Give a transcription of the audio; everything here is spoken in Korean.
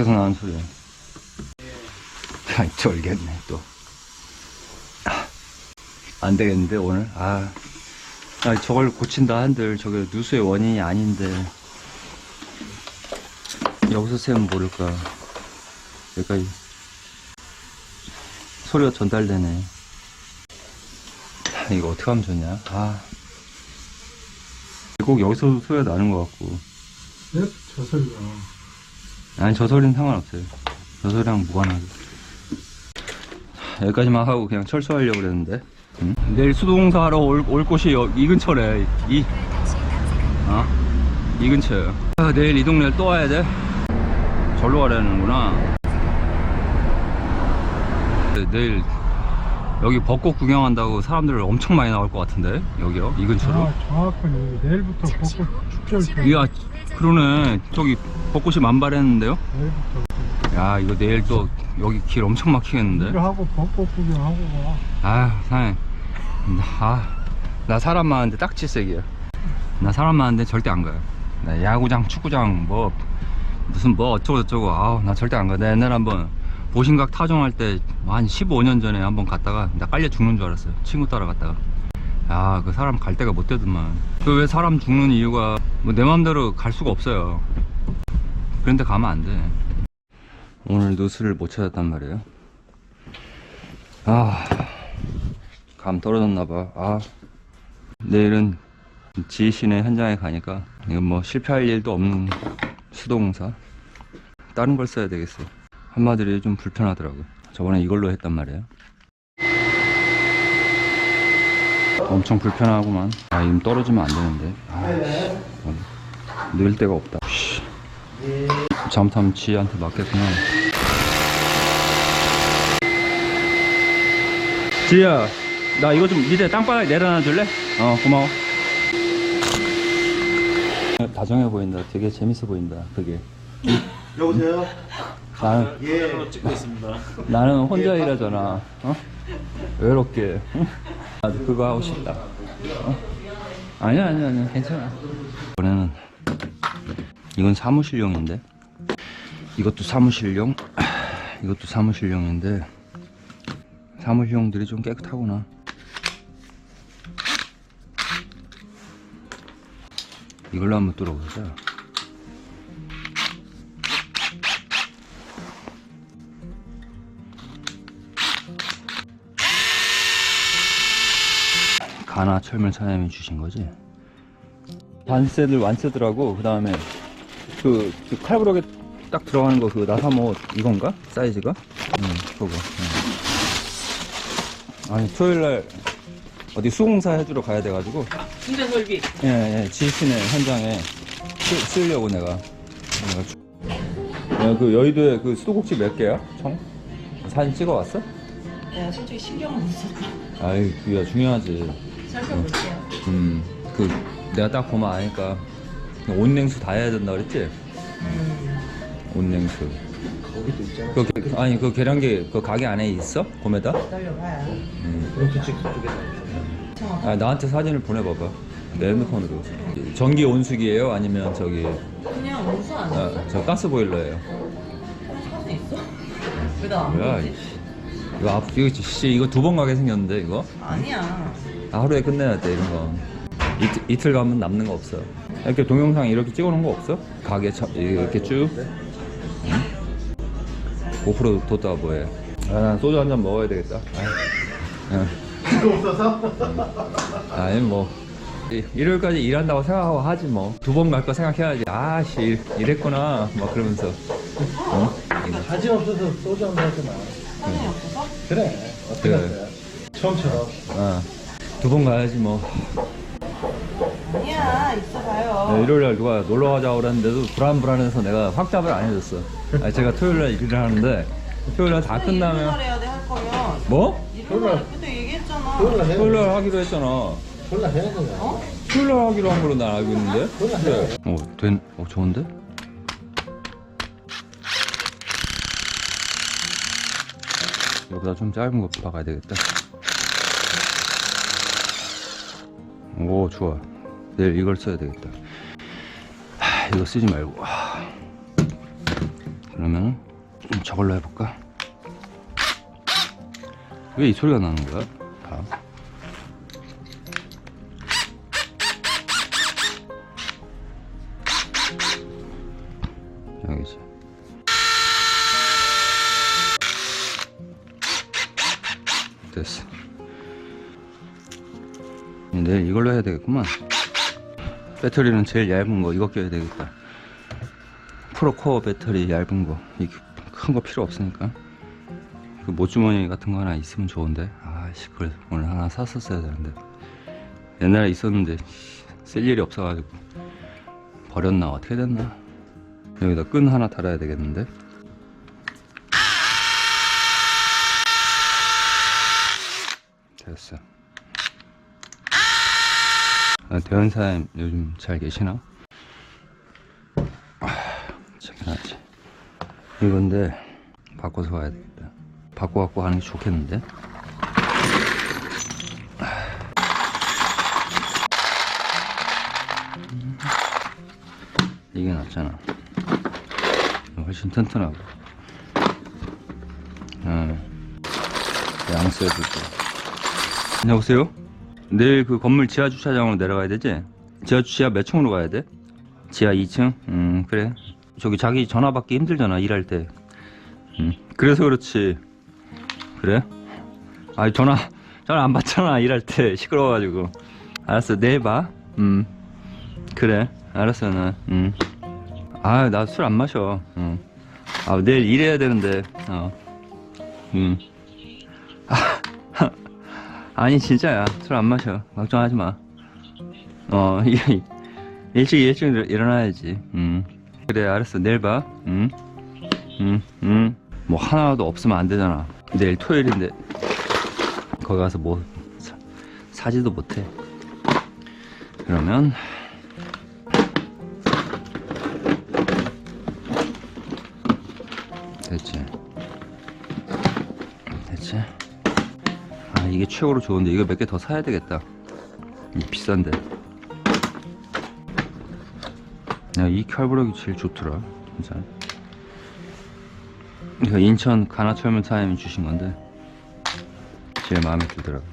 밖에서 나는 소리야. 아이, 쫄겠네, 또. 아, 안 되겠는데, 오늘? 아. 아, 저걸 고친다 한들, 저게 누수의 원인이 아닌데. 여기서 세면 모를까. 여기까지. 소리가 전달되네. 아, 이거 어떻게 하면 좋냐? 아. 꼭 여기서도 소리가 나는 것 같고. 네? 저 소리가. 아니 저 소리는 상관없어요 저 소리랑 무관하게 하, 여기까지만 하고 그냥 철수하려고 그랬는데 응? 내일 수도공사 하러 올, 올 곳이 여- 이 근처래 이, 어? 이 근처에요 아, 내일 이 동네를 또 와야 돼? 절로 가려는구나 네, 내일 여기 벚꽃 구경한다고 사람들 엄청 많이 나올 것 같은데 여기요 이 근처로. 아, 정확한 여기 내일부터 벚꽃 축제를 펴. 이야 그러네. 저기 벚꽃이 만발했는데요? 내일부터. 야 이거 내일 또 여기 길 엄청 막히겠는데. 하고 벚꽃 구경하고 가. 아 사장님. 아, 나 사람 많은데 딱지색이야. 나 사람 많은데 절대 안 가요. 나 야구장 축구장 뭐 무슨 뭐 어쩌고 저쩌고. 아우 나 절대 안 가. 나 옛날에 한번 보신각 타종할 때 한 15년 전에 한번 갔다가 나 깔려 죽는 줄 알았어요 친구 따라갔다가 아 그 사람 갈 데가 못 되더만 그 왜 사람 죽는 이유가 뭐내 맘대로 갈 수가 없어요 그런데 가면 안 돼 오늘 누수를 못 찾았단 말이에요 아, 감 떨어졌나봐. 아, 내일은 지희씨네 현장에 가니까, 이건 뭐 실패할 일도 없는 수도공사. 다른 걸 써야 되겠어요. 한마디로 좀 불편하더라고요. 저번에 이걸로 했단 말이에요. 엄청 불편하구만. 아, 이금 떨어지면 안 되는데. 아, 어, 넣을 데가 없다. 씨. 잘못하면 지희한테 맞겠구나. 지희야, 나 이거 좀 밑에 땅바닥에 내려놔 줄래? 어, 고마워. 다정해 보인다. 되게 재밌어 보인다. 그게. 여보세요? 나는, 예. 찍고 있습니다. 나는 혼자 일하잖아. 어? 외롭게. 응? 나도 그거 하고 싶다. 어? 아니야, 아니야, 아니야. 괜찮아. 이번에는, 이건 사무실용인데. 이것도 사무실용. 이것도 사무실용인데. 사무실용들이 좀 깨끗하구나. 이걸로 한번 뚫어보자. 가나 철물 사장님이 주신 거지? 반세들 완세더라고. 그 다음에 그, 그 칼부럭에 딱 들어가는 거 그 나사모 이건가? 사이즈가? 응, 그거. 응. 아니 토요일 날 어디 수공사 해주러 가야 돼가지고 충전 설비. 예, 예, 지시네 현장에 쓰, 쓰려고 내가. 내가. 야, 그 여의도에 그 수도꼭지 몇 개야? 총? 사진 찍어 왔어? 내가 솔직히 신경을 못 썼다. 아이, 그게 중요하지. 살펴볼게요. 음, 그 내가 딱 보면 아니까 온냉수 다 해야 된다 그랬지? 온냉수. 거기도 있잖아. 그 게- 아니 그 계량기 그 가게 안에 있어? 봄에다? 기다려봐요. 음. 찍 그쪽에 아 나한테 사진을 보내봐봐. 내 핸드폰으로. 전기 온수기예요? 아니면 저기 그냥 온수 안 써? 아, 저 가스 보일러예요? 살수 있어? 왜나안 뭐야? 보지? 이씨. 이거 앞 이거 진짜 이거 두 번 가게 생겼는데 이거? 아니야. 아, 하루에 끝내야 돼 이런 거. 이틀, 이틀 가면 남는 거 없어. 이렇게 동영상 이렇게 찍어놓은 거 없어? 가게 차, 이렇게 쭉. 응? 고프로 뒀다가 뭐해? 아, 난 소주 한 잔 먹어야 되겠다. 아, 응. 이거 없어서? 아니 뭐 이- 일요일까지 일한다고 생각하고 하지 뭐 두 번 갈 거 생각해야지. 아씨 일- 이랬구나 막 그러면서. 어? 사진 없어서 소주 한잔 하지 마. 사진이 없어서? 그래. 어떻게 그래. 할 거야? 처음처럼. 어. 두 번 가야지 뭐. 아니야. 있어봐요. 네, 일요일 날 누가 놀러 가자고 그랬는데도 불안불안해서 내가 확답을 안 해줬어. 아니, 제가 토요일 날 일을 하는데 토요일 날다 일요일 날 끝나면 해야 돼할 거면. 뭐? 일요일 날 그때 얘기했잖아. 토요일 날 토요일 해야 날 하기로 했잖아. 토요일 날 해야 되냐? 어? 토요일 날 하기로 한 걸로 난 알고 있는데. 토요일 날 해야 돼. 어, 된, 어, 좋은데? 여기다 좀 짧은 거 박아야 되겠다. 오, 좋아. 내일 이걸 써야 되겠다. 하, 이거 쓰지 말고. 하. 그러면 좀 저걸로 해볼까? 왜 이 소리가 나는 거야? 다. 여기지. 됐어. 내일 이걸로 해야 되겠구만. 배터리는 제일 얇은 거 이거 껴야 되겠다. 프로코어 배터리 얇은 거. 큰 거 필요 없으니까. 그 모주머니 같은 거 하나 있으면 좋은데. 아씨, 그래 오늘 하나 샀었어야 되는데. 옛날에 있었는데 씨, 쓸 일이 없어가지고 버렸나 어떻게 됐나. 여기다 끈 하나 달아야 되겠는데. 됐어. 아, 대현사님 요즘 잘 계시나? 아, 챙겨놔야지. 이건데 바꿔서 가야 되겠다. 바꿔 갖고 하는 게 좋겠는데? 이게 낫잖아. 훨씬 튼튼하고. 응. 양수해도 돼. 여보세요? 내일 그 건물 지하 주차장으로 내려가야 되지? 지하 지하 몇 층으로 가야 돼? 지하 2층? 음 그래. 저기 자기 전화 받기 힘들잖아 일할 때. 음 그래서 그렇지. 그래? 아니 전화 전화 안 받잖아 일할 때 시끄러워가지고. 알았어 내일 봐. 음 그래 알았어 나. 음. 아 나 술 안 마셔. 음. 아 내일 일해야 되는데. 어. 음. 아니 진짜야 술 안 마셔 걱정하지 마. 어 이- 일찍 일찍 일- 일어나야지. 음 그래 알았어 내일 봐. 음. 음. 음. 뭐 하나도 없으면 안 되잖아. 내일 토요일인데 거기 가서 뭐 사, 사지도 못해. 그러면. 됐지. 이게 최고로 좋은데 이거 몇 개 더 사야 되겠다. 이 비싼데. 야이 칼부력이 제일 좋더라 진짜. 이거 인천 가나철물사님이 주신 건데 제일 마음에 들더라고